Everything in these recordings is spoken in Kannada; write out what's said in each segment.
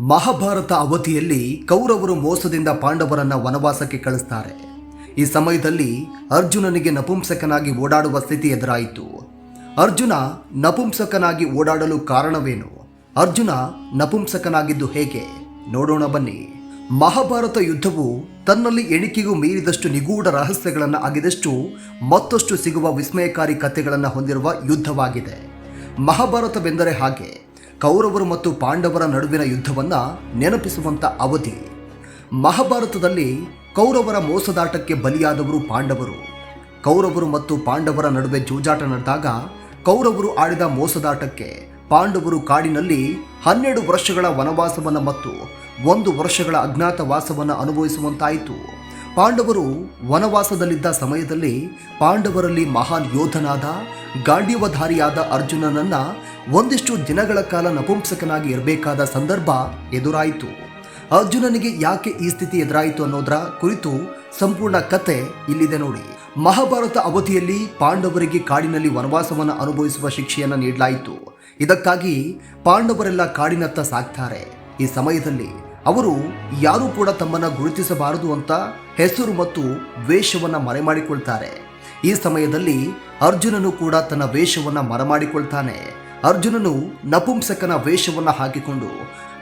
ಮಹಾಭಾರತ ಅವಧಿಯಲ್ಲಿ ಕೌರವರು ಮೋಸದಿಂದ ಪಾಂಡವರನ್ನ ವನವಾಸಕ್ಕೆ ಕಳಿಸ್ತಾರೆ. ಈ ಸಮಯದಲ್ಲಿ ಅರ್ಜುನನಿಗೆ ನಪುಂಸಕನಾಗಿ ಓಡಾಡುವ ಸ್ಥಿತಿ ಎದುರಾಯಿತು. ಅರ್ಜುನ ನಪುಂಸಕನಾಗಿ ಓಡಾಡಲು ಕಾರಣವೇನು? ಅರ್ಜುನ ನಪುಂಸಕನಾಗಿದ್ದು ಹೇಗೆ? ನೋಡೋಣ ಬನ್ನಿ. ಮಹಾಭಾರತ ಯುದ್ಧವು ತನ್ನಲ್ಲಿ ಎಣಿಕೆಗೂ ಮೀರಿದಷ್ಟು ನಿಗೂಢ ರಹಸ್ಯಗಳನ್ನು ಆಗಿದಷ್ಟು ಮತ್ತಷ್ಟು ಸಿಗುವ ವಿಸ್ಮಯಕಾರಿ ಕಥೆಗಳನ್ನು ಹೊಂದಿರುವ ಯುದ್ಧವಾಗಿದೆ. ಮಹಾಭಾರತವೆಂದರೆ ಹಾಗೆ. ಕೌರವರು ಮತ್ತು ಪಾಂಡವರ ನಡುವಿನ ಯುದ್ಧವನ್ನು ನೆನಪಿಸುವಂಥ ಅವಧಿ. ಮಹಾಭಾರತದಲ್ಲಿ ಕೌರವರ ಮೋಸದಾಟಕ್ಕೆ ಬಲಿಯಾದವರು ಪಾಂಡವರು. ಕೌರವರು ಮತ್ತು ಪಾಂಡವರ ನಡುವೆ ಜೂಜಾಟ ನಡೆದಾಗ ಕೌರವರು ಆಡಿದ ಮೋಸದಾಟಕ್ಕೆ ಪಾಂಡವರು ಕಾಡಿನಲ್ಲಿ ಹನ್ನೆರಡು ವರ್ಷಗಳ ವನವಾಸವನ್ನು ಮತ್ತು ಒಂದು ವರ್ಷಗಳ ಅಜ್ಞಾತವಾಸವನ್ನು ಅನುಭವಿಸುವಂತಾಯಿತು. ಪಾಂಡವರು ವನವಾಸದಲ್ಲಿದ್ದ ಸಮಯದಲ್ಲಿ ಪಾಂಡವರಲ್ಲಿ ಮಹಾನ್ ಯೋಧನಾದ ಗಾಂಡೀವಧಾರಿಯಾದ ಅರ್ಜುನನನ್ನ ಒಂದಿಷ್ಟು ದಿನಗಳ ಕಾಲ ನಪುಂಸಕನಾಗಿ ಇರಬೇಕಾದ ಸಂದರ್ಭ ಎದುರಾಯಿತು. ಅರ್ಜುನನಿಗೆ ಯಾಕೆ ಈ ಸ್ಥಿತಿ ಎದುರಾಯಿತು ಅನ್ನೋದರ ಕುರಿತು ಸಂಪೂರ್ಣ ಕತೆ ಇಲ್ಲಿದೆ ನೋಡಿ. ಮಹಾಭಾರತ ಅವಧಿಯಲ್ಲಿ ಪಾಂಡವರಿಗೆ ಕಾಡಿನಲ್ಲಿ ವನವಾಸವನ್ನು ಅನುಭವಿಸುವ ಶಿಕ್ಷೆಯನ್ನು ನೀಡಲಾಯಿತು. ಇದಕ್ಕಾಗಿ ಪಾಂಡವರೆಲ್ಲ ಕಾಡಿನತ್ತ ಸಾಕ್ತಾರೆ ಈ ಸಮಯದಲ್ಲಿ ಅವರು ಯಾರೂ ಕೂಡ ತಮ್ಮನ್ನ ಗುರುತಿಸಬಾರದು ಅಂತ ಹೆಸರು ಮತ್ತು ವೇಷವನ್ನು ಮರೆಮಾಡಿಕೊಳ್ತಾರೆ. ಈ ಸಮಯದಲ್ಲಿ ಅರ್ಜುನನು ಕೂಡ ತನ್ನ ವೇಷವನ್ನ ಮರೆಮಾಡಿಕೊಳ್ತಾನೆ. ಅರ್ಜುನನು ನಪುಂಸಕನ ವೇಷವನ್ನ ಹಾಕಿಕೊಂಡು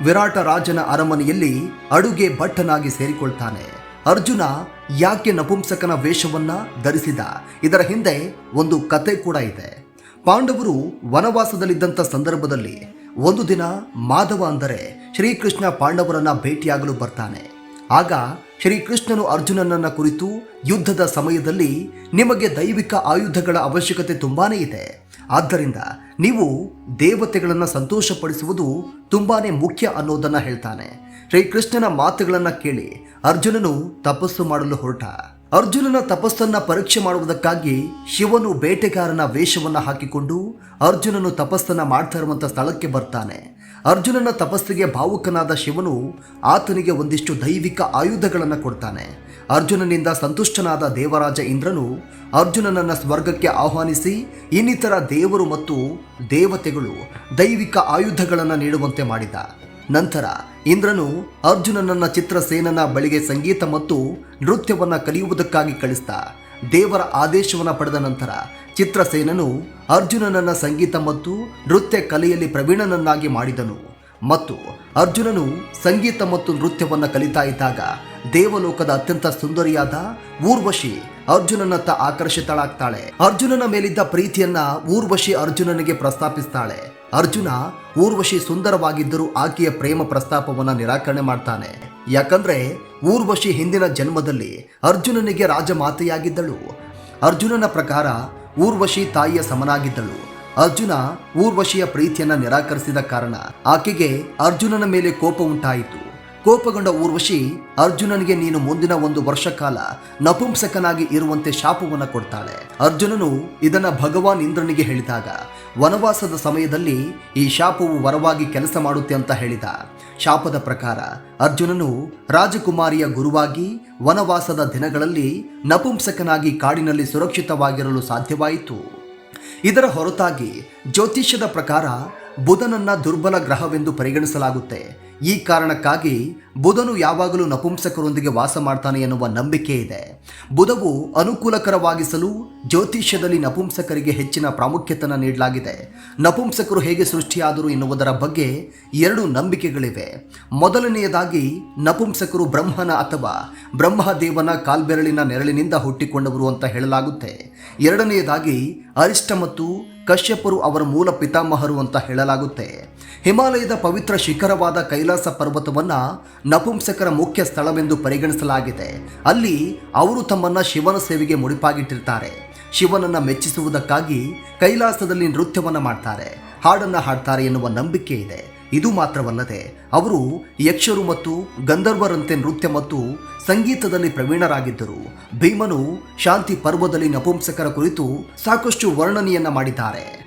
ವಿರಾಟ ರಾಜನ ಅರಮನೆಯಲ್ಲಿ ಅಡುಗೆ ಭಟ್ಟನಾಗಿ ಸೇರಿಕೊಳ್ತಾನೆ. ಅರ್ಜುನ ಯಾಕೆ ನಪುಂಸಕನ ವೇಷವನ್ನ ಧರಿಸಿದ? ಇದರ ಹಿಂದೆ ಒಂದು ಕತೆ ಕೂಡ ಇದೆ. ಪಾಂಡವರು ವನವಾಸದಲ್ಲಿದ್ದಂಥ ಸಂದರ್ಭದಲ್ಲಿ ಒಂದು ದಿನ ಮಾಧವ ಅಂದರೆ ಶ್ರೀಕೃಷ್ಣ ಪಾಂಡವರನ್ನ ಭೇಟಿಯಾಗಲು ಬರ್ತಾನೆ. ಆಗ ಶ್ರೀಕೃಷ್ಣನು ಅರ್ಜುನನನ್ನ ಕುರಿತು ಯುದ್ಧದ ಸಮಯದಲ್ಲಿ ನಿಮಗೆ ದೈವಿಕ ಆಯುಧಗಳ ಅವಶ್ಯಕತೆ ತುಂಬಾನೇ ಇದೆ. ಆದ್ದರಿಂದ ನೀವು ದೇವತೆಗಳನ್ನು ಸಂತೋಷಪಡಿಸುವುದು ತುಂಬಾನೇ ಮುಖ್ಯ ಅನ್ನೋದನ್ನ ಹೇಳ್ತಾನೆ. ಶ್ರೀಕೃಷ್ಣನ ಮಾತುಗಳನ್ನು ಕೇಳಿ ಅರ್ಜುನನು ತಪಸ್ಸು ಮಾಡಲು ಹೊರಟ. ಅರ್ಜುನನ ತಪಸ್ಸನ್ನ ಪರೀಕ್ಷೆ ಮಾಡುವುದಕ್ಕಾಗಿ ಶಿವನು ಬೇಟೆಗಾರನ ವೇಷವನ್ನು ಹಾಕಿಕೊಂಡು ಅರ್ಜುನನು ತಪಸ್ಸನ್ನ ಮಾಡ್ತಾ ಇರುವಂಥ ಸ್ಥಳಕ್ಕೆ ಬರ್ತಾನೆ. ಅರ್ಜುನನ ತಪಸ್ಸಿಗೆ ಭಾವುಕನಾದ ಶಿವನು ಆತನಿಗೆ ಒಂದಿಷ್ಟು ದೈವಿಕ ಆಯುಧಗಳನ್ನು ಕೊಡ್ತಾನೆ. ಅರ್ಜುನನಿಂದ ಸಂತುಷ್ಟನಾದ ದೇವರಾಜ ಇಂದ್ರನು ಅರ್ಜುನನನ್ನ ಸ್ವರ್ಗಕ್ಕೆ ಆಹ್ವಾನಿಸಿ ಇನ್ನಿತರ ದೇವರು ಮತ್ತು ದೇವತೆಗಳು ದೈವಿಕ ಆಯುಧಗಳನ್ನು ನೀಡುವಂತೆ ಮಾಡಿದ. ನಂತರ ಇಂದ್ರನು ಅರ್ಜುನನನ್ನ ಚಿತ್ರಸೇನನ ಬಳಿಗೆ ಸಂಗೀತ ಮತ್ತು ನೃತ್ಯವನ್ನ ಕಲಿಯುವುದಕ್ಕಾಗಿ ಕಳಿಸ್ತ ದೇವರ ಆದೇಶವನ್ನು ಪಡೆದ ನಂತರ ಚಿತ್ರಸೇನನು ಅರ್ಜುನನನ್ನ ಸಂಗೀತ ಮತ್ತು ನೃತ್ಯ ಕಲೆಯಲ್ಲಿ ಪ್ರವೀಣನನ್ನಾಗಿ ಮಾಡಿದನು. ಮತ್ತು ಅರ್ಜುನನು ಸಂಗೀತ ಮತ್ತು ನೃತ್ಯವನ್ನು ಕಲಿತಾ ಇದ್ದಾಗ ದೇವಲೋಕದ ಅತ್ಯಂತ ಸುಂದರಿಯಾದ ಊರ್ವಶಿ ಅರ್ಜುನನತ್ತ ಆಕರ್ಷಿತಳಾಗ್ತಾಳೆ. ಅರ್ಜುನನ ಮೇಲಿದ್ದ ಪ್ರೀತಿಯನ್ನ ಊರ್ವಶಿ ಅರ್ಜುನನಿಗೆ ಪ್ರಸ್ತಾಪಿಸ್ತಾಳೆ. ಅರ್ಜುನ ಊರ್ವಶಿ ಸುಂದರವಾಗಿದ್ದರೂ ಆಕೆಯ ಪ್ರೇಮ ಪ್ರಸ್ತಾಪವನ್ನು ನಿರಾಕರಣೆ ಮಾಡ್ತಾನೆ. ಯಾಕಂದ್ರೆ ಊರ್ವಶಿ ಹಿಂದಿನ ಜನ್ಮದಲ್ಲಿ ಅರ್ಜುನನಿಗೆ ರಾಜಮಾತೆಯಾಗಿದ್ದಳು. ಅರ್ಜುನನ ಪ್ರಕಾರ ಊರ್ವಶಿ ತಾಯಿಯ ಸಮನಾಗಿದ್ದಳು. ಅರ್ಜುನ ಊರ್ವಶಿಯ ಪ್ರೀತಿಯನ್ನ ನಿರಾಕರಿಸಿದ ಕಾರಣ ಆಕೆಗೆ ಅರ್ಜುನನ ಮೇಲೆ ಕೋಪ ಉಂಟಾಯಿತು. ಕೋಪಗೊಂಡ ಊರ್ವಶಿ, ಅರ್ಜುನನಿಗೆ ನೀನು ಮುಂದಿನ ಒಂದು ವರ್ಷ ಕಾಲ ನಪುಂಸಕನಾಗಿ ಇರುವಂತೆ ಶಾಪವನ್ನು ಕೊಡ್ತಾಳೆ. ಅರ್ಜುನನು ಇದನ್ನ ಭಗವಾನ್ ಇಂದ್ರನಿಗೆ ಹೇಳಿದಾಗ, ವನವಾಸದ ಸಮಯದಲ್ಲಿ ಈ ಶಾಪವು ವರವಾಗಿ ಕೆಲಸ ಮಾಡುತ್ತೆ ಅಂತ ಹೇಳಿದ. ಶಾಪದ ಪ್ರಕಾರ, ಅರ್ಜುನನು ರಾಜಕುಮಾರಿಯ ಗುರುವಾಗಿ ವನವಾಸದ ದಿನಗಳಲ್ಲಿ ನಪುಂಸಕನಾಗಿ ಕಾಡಿನಲ್ಲಿ ಸುರಕ್ಷಿತವಾಗಿರಲು ಸಾಧ್ಯವಾಯಿತು. ಇದರ ಹೊರತಾಗಿ ಜ್ಯೋತಿಷ್ಯದ ಪ್ರಕಾರ ಬುಧನನ್ನ ದುರ್ಬಲ ಗ್ರಹವೆಂದು ಪರಿಗಣಿಸಲಾಗುತ್ತೆ. ಈ ಕಾರಣಕ್ಕಾಗಿ ಬುಧನು ಯಾವಾಗಲೂ ನಪುಂಸಕರೊಂದಿಗೆ ವಾಸ ಮಾಡ್ತಾನೆ ಎನ್ನುವ ನಂಬಿಕೆ ಇದೆ. ಬುಧವು ಅನುಕೂಲಕರವಾಗಿಸಲು ಜ್ಯೋತಿಷ್ಯದಲ್ಲಿ ನಪುಂಸಕರಿಗೆ ಹೆಚ್ಚಿನ ಪ್ರಾಮುಖ್ಯತೆಯನ್ನು ನೀಡಲಾಗಿದೆ. ನಪುಂಸಕರು ಹೇಗೆ ಸೃಷ್ಟಿಯಾದರು ಎನ್ನುವುದರ ಬಗ್ಗೆ ಎರಡು ನಂಬಿಕೆಗಳಿವೆ. ಮೊದಲನೆಯದಾಗಿ, ನಪುಂಸಕರು ಬ್ರಹ್ಮನ ಅಥವಾ ಬ್ರಹ್ಮದೇವನ ಕಾಲ್ಬೆರಳಿನ ನೆರಳಿನಿಂದ ಹುಟ್ಟಿಕೊಂಡವರು ಅಂತ ಹೇಳಲಾಗುತ್ತೆ. ಎರಡನೆಯದಾಗಿ, ಅರಿಷ್ಟ ಮತ್ತು ಕಶ್ಯಪರು ಅವರ ಮೂಲ ಪಿತಾಮಹರು ಅಂತ ಹೇಳಲಾಗುತ್ತೆ. ಹಿಮಾಲಯದ ಪವಿತ್ರ ಶಿಖರವಾದ ಕೈಲಾಸ ಪರ್ವತವನ್ನ ನಪುಂಸಕರ ಮುಖ್ಯ ಸ್ಥಳವೆಂದು ಪರಿಗಣಿಸಲಾಗಿದೆ. ಅಲ್ಲಿ ಅವರು ತಮ್ಮನ್ನ ಶಿವನ ಸೇವೆಗೆ ಮುಡಿಪಾಗಿಟ್ಟಿರ್ತಾರೆ. ಶಿವನನ್ನ ಮೆಚ್ಚಿಸುವುದಕ್ಕಾಗಿ ಕೈಲಾಸದಲ್ಲಿ ನೃತ್ಯವನ್ನ ಮಾಡ್ತಾರೆ. ಹಾಡನ್ನ ಹಾಡ್ತಾರೆ ಎನ್ನುವ ನಂಬಿಕೆ ಇದೆ. ಇದು ಮಾತ್ರವಲ್ಲದೆ ಅವರು ಯಕ್ಷರು ಮತ್ತು ಗಂಧರ್ವರಂತೆ ನೃತ್ಯ ಮತ್ತು ಸಂಗೀತದಲ್ಲಿ ಪ್ರವೀಣರಾಗಿದ್ದರು. ಭೀಮನು ಶಾಂತಿ ಪರ್ವದಲ್ಲಿ ನಪುಂಸಕರ ಕುರಿತು ಸಾಕಷ್ಟು ವರ್ಣನೆಯನ್ನ ಮಾಡಿದ್ದಾರೆ.